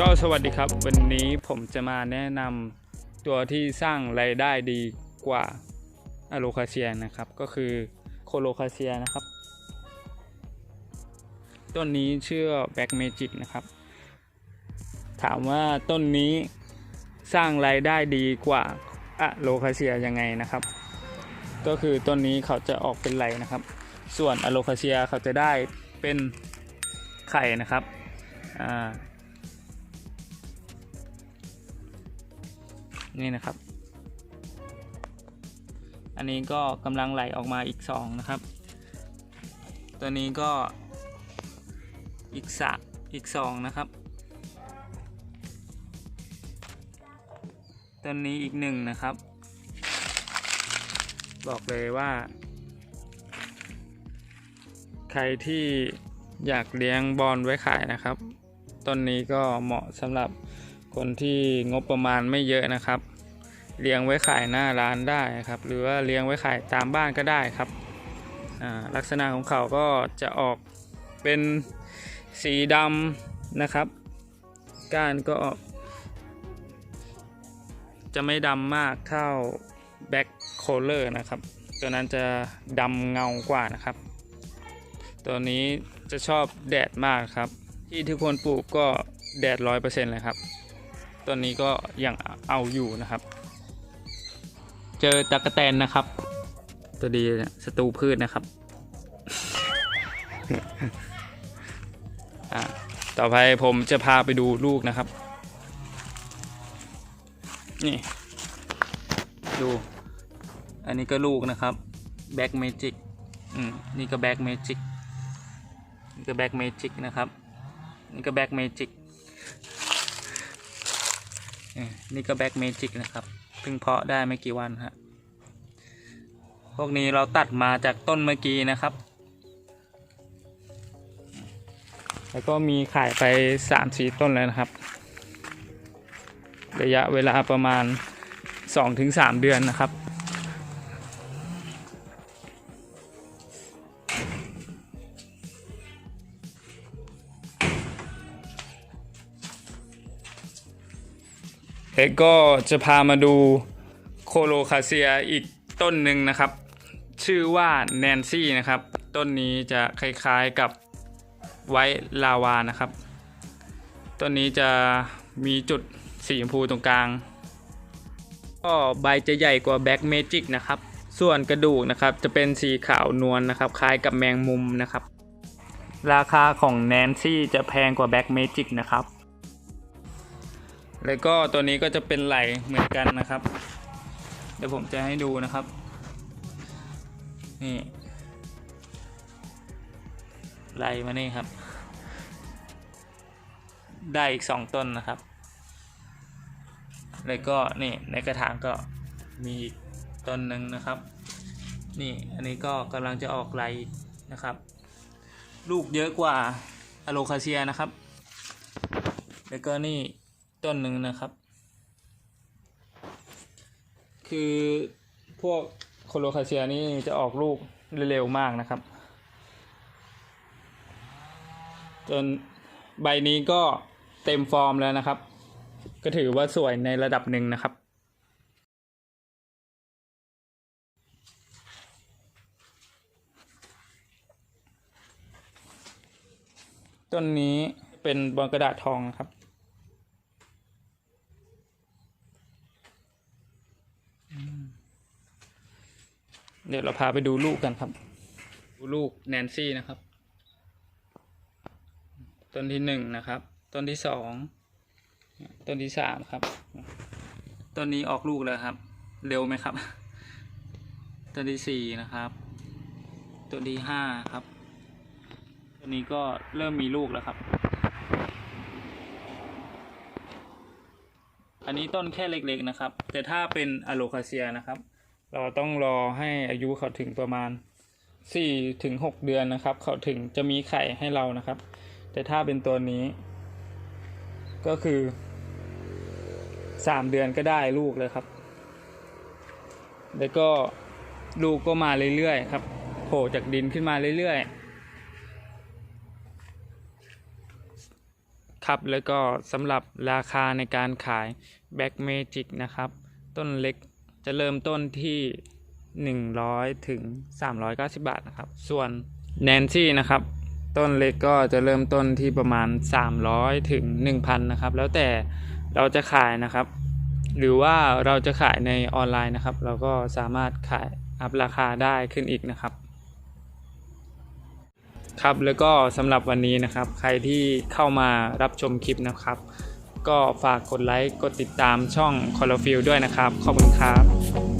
ก็สวัสดีครับ วันนี้ผมจะมาแนะนำตัวที่สร้างรายได้ดีกว่าอะโลคาเซียนะครับ ก็คือโคโลคาเซียนะครับ ต้นนี้ชื่อแบ็กเมจิกนะครับ ถามว่าต้นนี้สร้างรายได้ดีกว่าอะโลคาเซียยังไงนะครับ ก็คือต้นนี้เขาจะออกเป็นไรนะครับ ส่วนอะโลคาเซียเขาจะได้เป็นไข่นะครับอ่า นี่นะครับ อันนี้ก็กำลังไหลออกมาอีกสองนะครับ ตัวนี้ก็อีกสะอีกสองนะครับ ตัวนี้อีกหนึ่งนะครับ บอกเลยว่า ใครที่อยากเลี้ยงบอลไว้ขายนะครับ ต้นนี้ก็เหมาะสำหรับ คนที่งบประมาณไม่เยอะนะครับ เลี้ยงไว้ขายหน้าร้านได้ครับ หรือว่าเลี้ยงไว้ขายตามบ้านก็ได้ครับลักษณะของเขาก็จะออกเป็นสีดำนะครับ ก้านก็ออกจะไม่ดำมากเท่าแบ็คโคลเลอร์นะครับ ตัวนั้นจะดำเงากว่านะครับ ตัวนี้จะชอบแดดมากครับ ที่ทุกคนปลูกก็แดดร้อยเปอร์เซ็นต์เลยครับ ต้นนี้ก็ยังเอาอยู่นะครับ เจอตะกะแตนนะครับ ตัวดีเนี่ยศัตรูพืชนะครับอะต่อไปผมจะพาไปดูลูกนะครับ นี่ ดู อันนี้ก็ลูกนะครับแบ็กเมจิกอืมนี่ก็แบ็กเมจิกนี่ก็แบ็กเมจิกนะครับ นี่ก็แบ็กเมจิกเอ่อ นี่ก็แบ็กเมจิกนะครับเพิ่งเพาะได้ไม่กี่วันฮะพวกนี้เราตัดมาจากต้นเมื่อกี้นะครับ แล้วก็มีขายไปสามสี่ต้นแล้วนะครับ ระยะเวลาประมาณสองถึงสามเดือนนะครับ เอกก็จะพามาดูโคโลคาเซียอีกต้นหนึ่งนะครับ ชื่อว่าแนนซี่นะครับ ต้นนี้จะคล้ายๆกับไวท์ลาวานะครับ ต้นนี้จะมีจุดสีชมพูตรงกลาง ก็ใบจะใหญ่กว่าแบ็กเมจิกนะครับ ส่วนกระดูกนะครับจะเป็นสีขาวนวลนะครับ คล้ายกับแมงมุมนะครับ ราคาของแนนซี่จะแพงกว่าแบ็กเมจิกนะครับ แล้วก็ตัวนี้ก็จะเป็นไหลเหมือนกันนะครับ เดี๋ยวผมจะให้ดูนะครับ นี่ไหลมานี่ครับ ได้อีกสองต้นนะครับ แล้วก็นี่ในกระถางก็มีอีกต้นหนึ่งนะครับ นี่อันนี้ก็กำลังจะออกไหลนะครับ ลูกเยอะกว่าอะโลคาเซียนะครับ แล้วก็นี่ ต้นหนึ่งนะครับ คือพวกโคโลคาเซียนี่จะออกลูกเร็วๆมากนะครับ จนใบนี้ก็เต็มฟอร์มแล้วนะครับ ก็ถือว่าสวยในระดับหนึ่งนะครับต้นนี้เป็นบอลกระดาษทองครับ เดี๋ยวเราพาไปดูลูกกันครับ ดูลูกแนนซี่นะครับ ต้นที่หนึ่งนะครับ ต้นที่สองต้นที่สามครับ ต้นนี้ออกลูกแล้วครับ เร็วไหมครับ ต้นที่สี่นะครับ ต้นที่ห้าครับ ต้นนี้ก็เริ่มมีลูกแล้วครับ อันนี้ต้นแค่เล็กๆนะครับ แต่ถ้าเป็นอะโลคาเซียนะครับ เราต้องรอให้อายุเขาถึงประมาณสี่ถึงหกเดือนนะครับ เขาถึงจะมีไข่ให้เรานะครับ แต่ถ้าเป็นตัวนี้ ก็คือสามเดือนก็ได้ลูกเลยครับ แล้วก็ลูกก็มาเรื่อยๆครับโผล่จากดินขึ้นมาเรื่อยๆ ครับแล้วก็สำหรับราคาในการขาย Black Magic นะครับ ต้นเล็ก จะเริ่มต้นที่ 100 ถึง 390 บาทนะครับ ส่วน Nancy นะครับ ต้นเล็กก็จะเริ่มต้นที่ประมาณ 300 ถึง 1,000 นะครับ แล้วแต่เราจะขายนะครับ หรือว่าเราจะขายในออนไลน์นะครับ เราก็สามารถขายอัพราคาได้ขึ้นอีกนะครับ ครับแล้วก็สำหรับวันนี้นะครับ ใครที่เข้ามารับชมคลิปนะครับ ก็ฝากกดไลค์ กดติดตามช่อง c o l o r f i e l ด้วยนะครับ ขอบคุณครับ